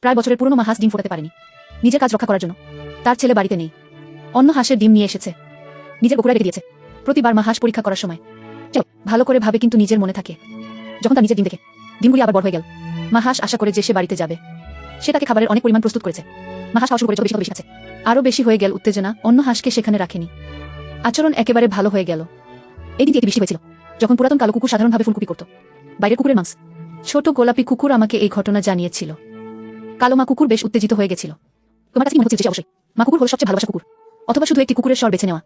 প্রায় বছরের পুরনো মা হাঁস ডিম ফোটাতে পারেনি। নিজের কাজ রক্ষা করার জন্য। তার ছেলে বাড়িতে নেই। অন্য হাঁসের ডিম নিয়ে এসেছে। নিজের বকুড়া রেখে দিয়েছে। প্রতিবার মা হাঁস পরীক্ষা করার সময়। ভালো করে ভাবে কিন্তু নিজের মনে থাকে। যখন তার নিজের ডিম দেখে, ডিমগুলি আবার বড় হয়ে গেল। মা হাঁস আশা করে যে সে বাড়িতে যাবে। সে তাকে খাবারের অনেক পরিমাণ প্রস্তুত করেছে। মা হাঁস শুরু করে বেশি বেশি আছে। আরও বেশি হয়ে গেল উত্তেজনা। অন্য হাঁসকে সেখানে রাখেনি। আচরণ একেবারে ভালো হয়ে গেল। এই দিকে এটি বেশি হয়েছিল। যখন পুরাতন কালো কুকুর সাধারণভাবে ফুলকুপি করত। বাইরের কুকুরের মাংস। ছোট গোলাপি কুকুর আমাকে এই ঘটনা জানিয়েছিল। কালো মা কুকুর বেশ উত্তেজিত হয়ে গেছিল। তোমার কাছে মনে হচ্ছে অবশ্যই মা কুকুর হলো সবচেয়ে ভালোবাসা কুকুর? অথবা শুধু একটি কুকুরের স্বর বেছে নেওয়া?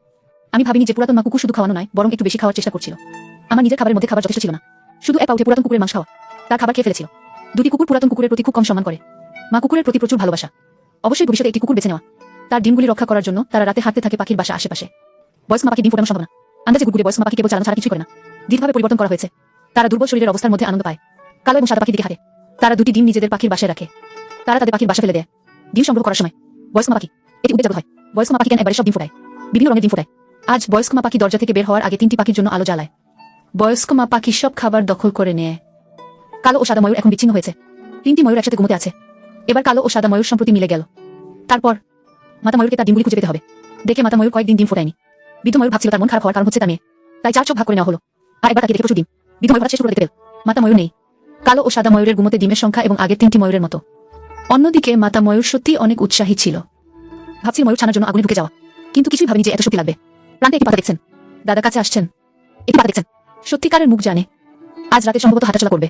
আমি ভাবিনি যে পুরাতন মা কুকুর শুধু খাওয়ানো নয়, বরং একটু বেশি খাওয়ার চেষ্টা করছিল। আমার নিজের খাবারের মধ্যে খাবার যথেষ্ট ছিল না। শুধু এক পাউটে পুরাতন কুকুরের মাংস খাওয়া তার খাবার খেয়ে ফেলেছিল। দুটি কুকুর পুরাতন কুকুরের প্রতি খুব কম সম্মান করে। মা কুকুরের প্রতি প্রচুর ভালোবাসা। অবশ্যই ভবিষ্যতে একটি কুকুর বেছে নেওয়া, তার ডিমগুলি রক্ষা করার জন্য তারা রাতে হাঁটতে থাকে পাখির বাসা আশেপাশে। বয়স মা পাখি ডিম ফোটানো সম্ভব না। আন্দাজে কুকুরে বয়স মা পাখি কেবল চালানো ছাড়া কিছু করে না। দৃঢ়ভাবে পরিবর্তন করা হয়েছে। তারা দুর্বল শরীরের অবস্থার মধ্যে আনন্দ পায়। কালো এবং সাদা পাখি দিকে হাঁটে। তারা দুটি ডিম নিজেদের পাখির বাসায় রাখে। তারা তাদের পাখির বাসা ফেলে দেয়। ডিম সংগ্রহ করার সময় বয়স্ক পাখি, এটি উদ্বেগ হয়। বয়স্ক পাখি কেন এবারে সব ডিম ফোটায়। বিভিন্ন রঙের ডিম ফোটায়। আজ বয়স্ক পাখি দরজা থেকে বের হওয়ার আগে তিনটি পাখির জন্য আলো জ্বালায়। বয়স্ক মা পাখি সব খাবার দখল করে নেয়। কালো ও সাদা ময়ূর এখন বিচ্ছিন্ন হয়েছে। তিনটি ময়ূর একসাথে ঘুমোতে আছে। এবার কালো ও সাদা ময়ূর সম্প্রতি মিলে গেল। তারপর মাতা ময়ূরকে তার ডিমগুলি খুঁজে পেতে হবে। দেখে মাতা ময়ূর কয়েকদিন ডিম ফোটায়নি। বৃদ্ধ ময়ূর ভাবছিল তার মন খারাপ হওয়ার কারণ হচ্ছে তার মেয়ে। তাই চার চোখ ভাগ করে নেওয়া হলো। আর একবার তাকে দেখে প্রচুর ডিম। বৃদ্ধ ময়ূর শেষ করে দেখতে পেল। মাতা ময়ূর নেই। কালো ও সাদা ময়ূরের ঘুমোতে ডিমের সংখ্যা এবং আগের তিনটি ময়ূরের মতো। অন্যদিকে মাতা ময়ূর সত্যি অনেক উৎসাহী ছিল। ভাবছি ময়ূর ছানার জন্য আগুনে ঢুকে যাওয়া। কিন্তু কিছুই ভাবিনি যে এত শক্তি লাগবে। প্রাণে একটি পাতা দেখছেন। দাদা কাছে আসছেন। একটি পাতা দেখছেন। সত্যিকারের মুখ জানে। আজ রাতে সম্ভবত হাঁটাচলা করবে।